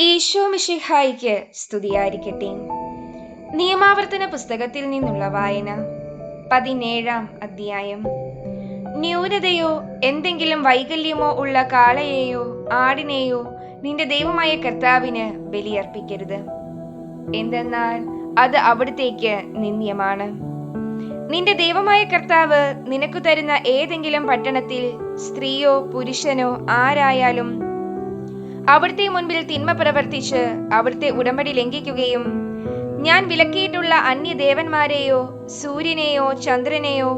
ഈശോ മിഷിഹായിക്ക് സ്തുതിയായിരിക്കട്ടെ. നിയമാവർത്തന പുസ്തകത്തിൽ നിന്നുള്ള വായന പതിനേഴാം അധ്യായം. ന്യൂനതയോ എന്തെങ്കിലും വൈകല്യമോ ഉള്ള കാളയെയോ ആടിനെയോ നിന്റെ ദൈവമായ കർത്താവിന് ബലിയർപ്പിക്കരുത്. എന്തെന്നാൽ അത് അവിടത്തേക്ക് നിന്ദ്യമാണ്. നിന്റെ ദൈവമായ കർത്താവ് നിനക്കു തരുന്ന ഏതെങ്കിലും പട്ടണത്തിൽ സ്ത്രീയോ പുരുഷനോ ആരായാലും അവിടുത്തെ മുൻപിൽ തിന്മ പ്രവർത്തിച്ച് അവിടുത്തെ ഉടമ്പടി ലംഘിക്കുകയും ഞാൻ വിലക്കിയിട്ടുള്ള അന്യദേവന്മാരെയോ സൂര്യനെയോ ചന്ദ്രനെയോ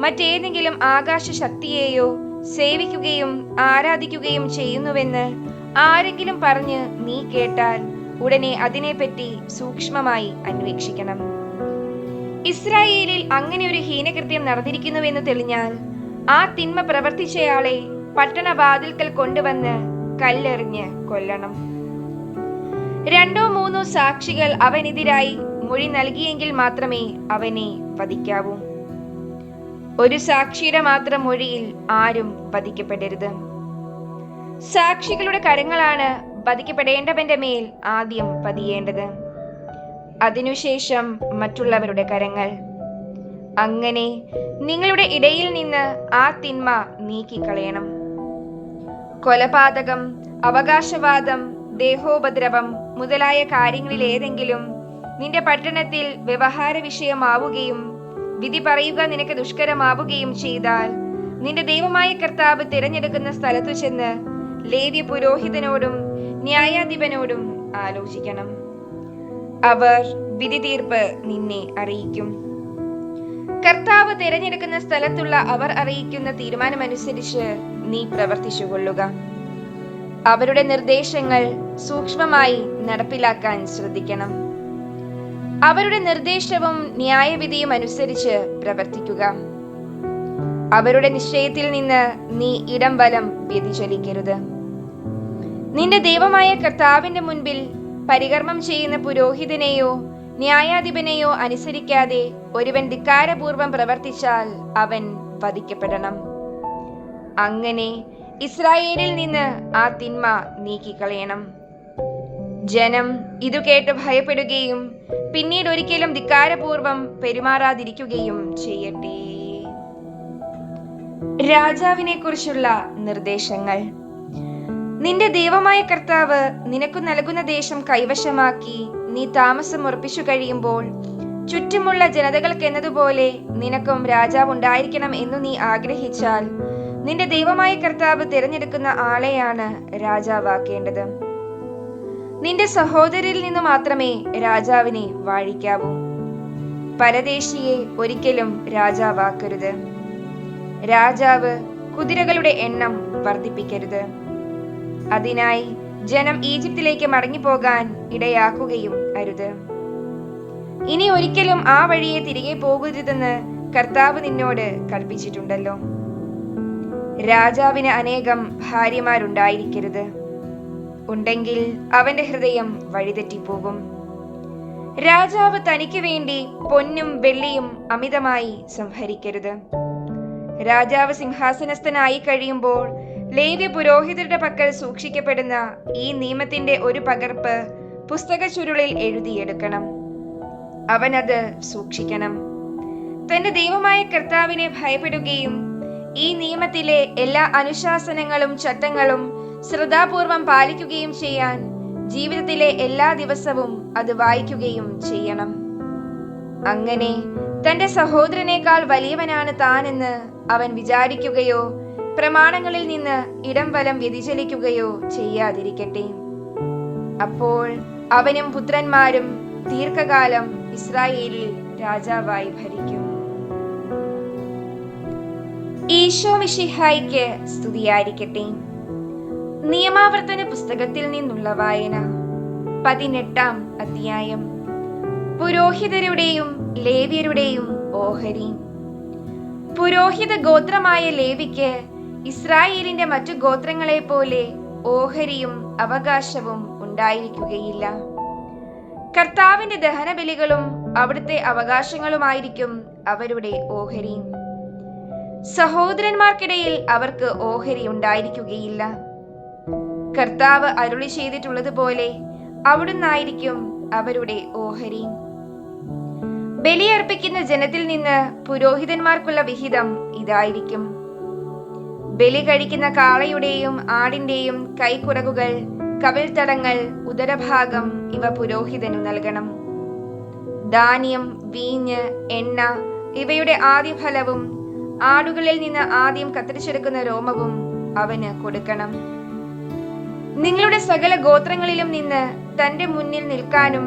മറ്റേതെങ്കിലും ആകാശ ശക്തിയെയോ സേവിക്കുകയും ആരാധിക്കുകയും ചെയ്യുന്നുവെന്ന് ആരെങ്കിലും പറഞ്ഞ് നീ കേട്ടാൽ ഉടനെ അതിനെപ്പറ്റി സൂക്ഷ്മമായി അന്വേഷിക്കണം. ഇസ്രായേലിൽ അങ്ങനെ ഒരു ഹീനകൃത്യം നടന്നിരിക്കുന്നുവെന്ന് തെളിഞ്ഞാൽ ആ തിന്മ പ്രവർത്തിച്ചയാളെ പട്ടണവാതിൽക്കൽ കൊണ്ടുവന്ന് കല്ലെറിഞ്ഞ് കൊല്ലണം. രണ്ടോ മൂന്നോ സാക്ഷികൾ അവനെതിരായി മൊഴി നൽകിയെങ്കിൽ മാത്രമേ അവനെ വധിക്കാവൂ. ഒരു സാക്ഷിയുടെ മാത്രം മൊഴിയിൽ ആരും വധിക്കപ്പെടരുത്. സാക്ഷികളുടെ കരങ്ങളാണ് വധിക്കപ്പെടേണ്ടവന്റെ മേൽ ആദ്യം പതിയേണ്ടത്. അതിനുശേഷം മറ്റുള്ളവരുടെ കരങ്ങൾ. അങ്ങനെ നിങ്ങളുടെ ഇടയിൽ നിന്ന് ആ തിന്മ നീക്കിക്കളയണം. കൊലപാതകം അവകാശവാദം ദേഹോപദ്രവം മുതലായ കാര്യങ്ങളിൽ ഏതെങ്കിലും നിന്റെ പട്ടണത്തിൽ വ്യവഹാര വിഷയമാവുകയും വിധി പറയുക നിനക്ക് ദുഷ്കരമാവുകയും ചെയ്താൽ നിന്റെ ദൈവമായ കർത്താവ് തിരഞ്ഞെടുക്കുന്ന സ്ഥലത്തു ചെന്ന് ലേവ്യ പുരോഹിതനോടും ന്യായാധിപനോടും ആലോചിക്കണം. അവർ വിധി തീർപ്പ് നിന്നെ അറിയിക്കും. കർത്താവ് തിരഞ്ഞെടുക്കുന്ന സ്ഥലത്തുള്ള അവർ അറിയിക്കുന്ന തീരുമാനമനുസരിച്ച് നീ പ്രവർത്തിച്ചുകൊള്ളുക. അവരുടെ നിർദ്ദേശങ്ങൾ സൂക്ഷ്മമായി നടപ്പിലാക്കാൻ ശ്രദ്ധിക്കണം. അവരുടെ നിർദ്ദേശവും ന്യായവിധിയും അനുസരിച്ച് പ്രവർത്തിക്കുക. അവരുടെ നിശ്ചയത്തിൽ നിന്ന് നീ ഇടം വലം വ്യതിചലിക്കരുത്. നിന്റെ ദൈവമായ കർത്താവിന്റെ മുൻപിൽ പരികർമ്മം ചെയ്യുന്ന പുരോഹിതനെയോ ന്യായാധിപനെയോ അനുസരിക്കാതെ ഒരുവൻ ധിക്കാരപൂർവം പ്രവർത്തിച്ചാൽ അവൻ വധിക്കപ്പെടണം. അങ്ങനെ ഇസ്രായേലിൽ നിന്ന് ആ തിന്മ നീക്കിക്കളയണം. ജനം ഇതു കേട്ട് ഭയപ്പെടുകയും പിന്നീട് ഒരിക്കലും ധിക്കാരപൂർവം പെരുമാറാതിരിക്കുകയും ചെയ്യട്ടെ. രാജാവിനെ കുറിച്ചുള്ള നിർദ്ദേശങ്ങൾ. നിന്റെ ദൈവമായ കർത്താവ് നിനക്കു നൽകുന്ന ദേശം കൈവശമാക്കി നീ താമസം ഉറപ്പിച്ചു കഴിയുമ്പോൾ ചുറ്റുമുള്ള ജനതകൾക്കെന്നതുപോലെ നിനക്കും രാജാവ് ഉണ്ടായിരിക്കണം എന്നു നീ ആഗ്രഹിച്ചാൽ നിന്റെ ദൈവമായ കർത്താവ് തിരഞ്ഞെടുക്കുന്ന ആളെയാണ് രാജാവാക്കേണ്ടത്. നിന്റെ സഹോദരിൽ നിന്ന് മാത്രമേ രാജാവിനെ വാഴിക്കാവൂ. പരദേശിയെ ഒരിക്കലും രാജാവാക്കരുത്. രാജാവ് കുതിരകളുടെ എണ്ണം വർദ്ധിപ്പിക്കരുത്. അതിനായി ജനം ഈജിപ്തിലേക്ക് മടങ്ങിപ്പോകാൻ ഇടയാക്കുകയും അരുത്. ഇനി ഒരിക്കലും ആ വഴിയെ തിരികെ പോകരുതെന്ന് കർത്താവ് നിന്നോട് കൽപ്പിച്ചിട്ടുണ്ടല്ലോ. രാജാവിന് അനേകം ഭാര്യമാരുണ്ടായിരിക്കരുത്. ഉണ്ടെങ്കിൽ അവന്റെ ഹൃദയം വഴിതെറ്റിപ്പോകും. രാജാവ് തനിക്ക് വേണ്ടി പൊന്നും വെള്ളിയും അമിതമായി സംഹരിക്കരുത്. രാജാവ് സിംഹാസനസ്ഥനായി കഴിയുമ്പോൾ ലേവ്യ പുരോഹിതരുടെ പക്കൽ സൂക്ഷിക്കപ്പെടുന്ന ഈ നിയമത്തിന്റെ ഒരു പകർപ്പ് പുസ്തക ചുരുളിൽ എഴുതിയെടുക്കണം. അവനത് സൂക്ഷിക്കണം. തന്റെ ദൈവമായ കർത്താവിനെ ഭയപ്പെടുകയും ഈ നിയമത്തിലെ എല്ലാ അനുശാസനങ്ങളും ചട്ടങ്ങളും ശ്രദ്ധാപൂർവം പാലിക്കുകയും ചെയ്യാൻ ജീവിതത്തിലെ എല്ലാ ദിവസവും അത് വായിക്കുകയും ചെയ്യണം. അങ്ങനെ തന്റെ സഹോദരനേക്കാൾ വലിയവനാണ് താനെന്ന് അവൻ വിചാരിക്കുകയോ പ്രമാണങ്ങളിൽ നിന്ന് ഇടം വലം വ്യതിചലിക്കുകയോ ചെയ്യാതിരിക്കട്ടെ. അപ്പോൾ അവനും പുത്രന്മാരും ദീർഘകാലം ഇസ്രായേലിൽ രാജാവായി ഭരിക്കും. ഈശോ മിഷിഹായിക്ക് സ്തുതിയായിരിക്കട്ടെ. നിയമാവർത്തന പുസ്തകത്തിൽ നിന്നുള്ള വായന പതിനെട്ടാം അധ്യായം. പുരോഹിതരുടെയും ലേവ്യരുടെയും ഓഹരി. പുരോഹിത ഗോത്രമായ ലേവിക്ക് ഇസ്രായേലിന്റെ മറ്റു ഗോത്രങ്ങളെ പോലെ ഓഹരിയും അവകാശവും ഉണ്ടായിരിക്കുകയില്ല. കർത്താവിന്റെ ദഹനബലികളും അവിടുത്തെ അവകാശങ്ങളുമായിരിക്കും അവരുടെ ഓഹരി സഹോദരന്മാർക്കിടയിൽ അവർക്ക് ഓഹരി ഉണ്ടായിരിക്കുകയില്ല. കർത്താവ് അരുളി ചെയ്തിട്ടുള്ളതുപോലെ അവിടുന്നായിരിക്കും അവരുടെ ഓഹരി ബലിയർപ്പിക്കുന്ന ജനത്തിൽ നിന്ന് പുരോഹിതന്മാർക്കുള്ള വിഹിതം ഇതായിരിക്കും. ബലി കഴിക്കുന്ന കാളയുടെയും ആടിന്റെയും കൈക്കുറകുകൾ കവിൾത്തടങ്ങൾ ഉദരഭാഗം ഇവ പുരോഹിതനു നൽകണം. ധാന്യം വീഞ്ഞ് എണ്ണ ഇവയുടെ ആദ്യഫലവും ആടുകളിൽ നിന്ന് ആദ്യം കത്തിരിച്ചെടുക്കുന്ന രോമവും അവന് കൊടുക്കണം. നിങ്ങളുടെ സകല ഗോത്രങ്ങളിലും നിന്ന് തന്റെ മുന്നിൽ നിൽക്കാനും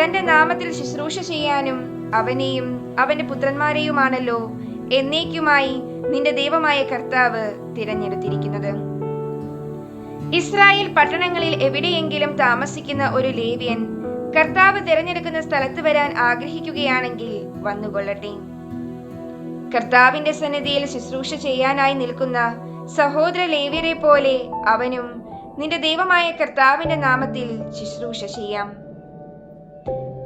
തന്റെ നാമത്തിൽ ശുശ്രൂഷ ചെയ്യാനും അവനെയും അവന്റെ പുത്രന്മാരെയുമാണല്ലോ എന്നേക്കുമായി നിന്റെ ദൈവമായ കർത്താവ് തിരഞ്ഞെടുത്തിരിക്കുന്നത്. ഇസ്രായേൽ പട്ടണങ്ങളിൽ എവിടെയെങ്കിലും താമസിക്കുന്ന ഒരു ലേവ്യൻ കർത്താവ് തിരഞ്ഞെടുക്കുന്ന സ്ഥലത്ത് വരാൻ ആഗ്രഹിക്കുകയാണെങ്കിൽ വന്നുകൊള്ളട്ടെ. കർത്താവിന്റെ സന്നിധിയിൽ ശുശ്രൂഷ ചെയ്യാനായി നിൽക്കുന്ന സഹോദര ലേവ്യരെ പോലെ അവനും നിന്റെ ദൈവമായ കർത്താവിന്റെ നാമത്തിൽ ശുശ്രൂഷ ചെയ്യാം.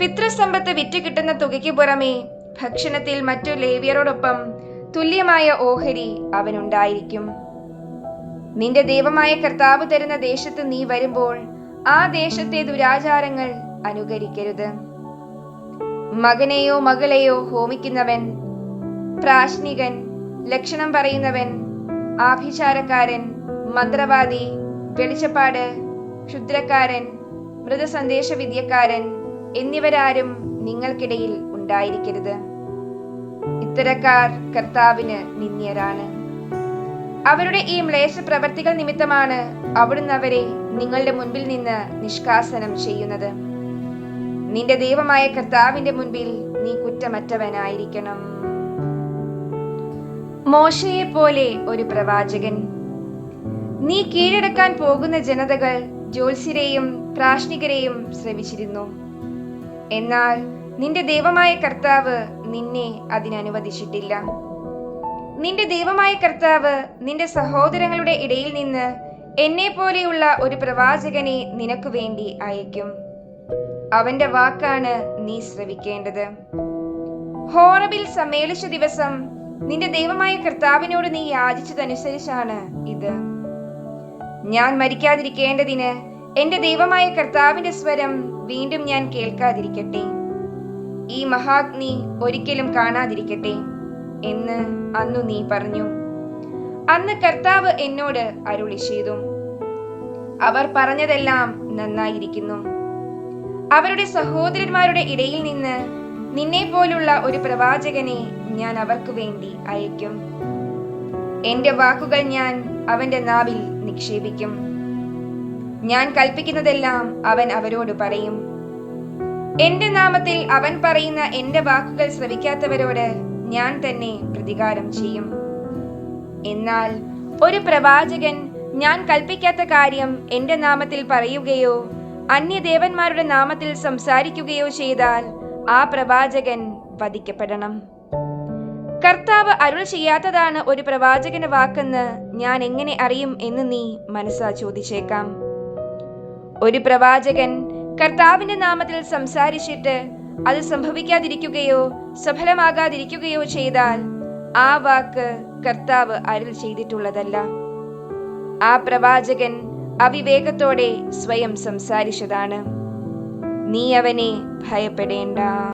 പിതൃസമ്പത്ത് വിറ്റ് കിട്ടുന്ന തുകയ്ക്ക് പുറമെ ഭക്ഷണത്തിൽ മറ്റു ലേവ്യരോടൊപ്പം തുല്യമായ ഓഹരി അവനുണ്ടായിരിക്കും. നിന്റെ ദൈവമായ കർത്താവ് തരുന്ന ദേശത്ത് നീ വരുമ്പോൾ ആ ദേശത്തെ ദുരാചാരങ്ങൾ അനുകരിക്കരുത്. മകനെയോ മകളെയോ ഹോമിക്കുന്നവൻ പ്രാശ്നികൻ ലക്ഷണം പറയുന്നവൻ ആഭിചാരക്കാരൻ മന്ത്രവാദി വെളിച്ചപ്പാട് ക്ഷുദ്രക്കാരൻ മൃതസന്ദേശ വിദ്യക്കാരൻ എന്നിവരാരും നിങ്ങൾക്കിടയിൽ ഉണ്ടായിരിക്കരുത്. ഇത്തരക്കാർ കർത്താവിന് നിന്ദ്യരാണ്. അവരുടെ ഈ മ്ലേശ പ്രവർത്തികൾ നിമിത്തമാണ് അവിടുന്ന് അവരെ നിങ്ങളുടെ മുൻപിൽ നിന്ന് നിഷ്കാസനം ചെയ്യുന്നത്. നിന്റെ ദൈവമായ കർത്താവിന്റെ മുൻപിൽ നീ കുറ്റമറ്റവനായിരിക്കണം. മോശയെ പോലെ ഒരു പ്രവാചകൻ നീ കീഴടക്കാൻ പോകുന്ന ജനതകൾ ജ്യോത്സ്യരെയും പ്രാഷ്ണികരെയും ശ്രമിച്ചിരുന്നു. എന്നാൽ നിന്റെ ദൈവമായ കർത്താവ് നിന്നെ അതിനനുവദിച്ചിട്ടില്ല. നിന്റെ ദൈവമായ കർത്താവ് നിന്റെ സഹോദരങ്ങളുടെ ഇടയിൽ നിന്ന് എന്നെ പോലെയുള്ള ഒരു പ്രവാചകനെ നിനക്ക് വേണ്ടി അയക്കും അവന്റെ വാക്കാണ് നീ ശ്രവിക്കേണ്ടത്. ഹോറബിൽ സമ്മേളിച്ച ദിവസം നിന്റെ ദൈവമായ കർത്താവിനോട് നീ യാചിച്ചതനുസരിച്ചാണ് ഇത്. ഞാൻ മരിക്കാതിരിക്കേണ്ടതിന് എന്റെ ദൈവമായ കർത്താവിന്റെ സ്വരം വീണ്ടും ഞാൻ കേൾക്കാതിരിക്കട്ടെ. ഈ മഹാഗ്നി ഒരിക്കലും കാണാതിരിക്കട്ടെ എന്ന് അന്നു നീ പറഞ്ഞു. അന്ന് കർത്താവ് എന്നോട് അരുളി ചെയ്തു. അവർ പറഞ്ഞതെല്ലാം നന്നായിരിക്കുന്നു. അവരുടെ സഹോദരന്മാരുടെ ഇടയിൽ നിന്ന് നിന്നെ പോലുള്ള ഒരു പ്രവാചകനെ ഞാൻ അവർക്ക് വേണ്ടി അയക്കും. എന്റെ വാക്കുകൾ ഞാൻ അവന്റെ നാവിൽ നിക്ഷേപിക്കും. ഞാൻ കൽപ്പിക്കുന്നതെല്ലാം അവൻ അവരോട് പറയും. എന്റെ നാമത്തിൽ അവൻ പറയുന്ന എന്റെ വാക്കുകൾ ശ്രവിക്കാത്തവരോട് ഞാൻ തന്നെ പ്രതികാരം ചെയ്യും. എന്നാൽ ഒരു പ്രവാചകൻ ഞാൻ കൽപ്പിക്കാത്ത കാര്യം എന്റെ നാമത്തിൽ പറയുകയോ അന്യദേവന്മാരുടെ നാമത്തിൽ സംസാരിക്കുകയോ ചെയ്താൽ ആ പ്രവാചകൻ വധിക്കപ്പെടണം. കർത്താവ് അരുൾ ചെയ്യാത്തതാണ് ഒരു പ്രവാചകന്റെ വാക്കെന്ന് ഞാൻ എങ്ങനെ അറിയും എന്ന് നീ മനസ്സാ ചോദിച്ചേക്കാം. ഒരു പ്രവാചകൻ കർത്താവിന്റെ നാമത്തിൽ സംസാരിച്ചിട്ട് അത് സംഭവിക്കാതിരിക്കുകയോ സഫലമാകാതിരിക്കുകയോ ചെയ്താൽ ആ വാക്ക് കർത്താവ് അരുൾ ചെയ്തിട്ടുള്ളതല്ല. ആ പ്രവാചകൻ അവിവേകത്തോടെ സ്വയം സംസാരിച്ചതാണ്. നീ അവനെ ഭയപ്പെടേണ്ട.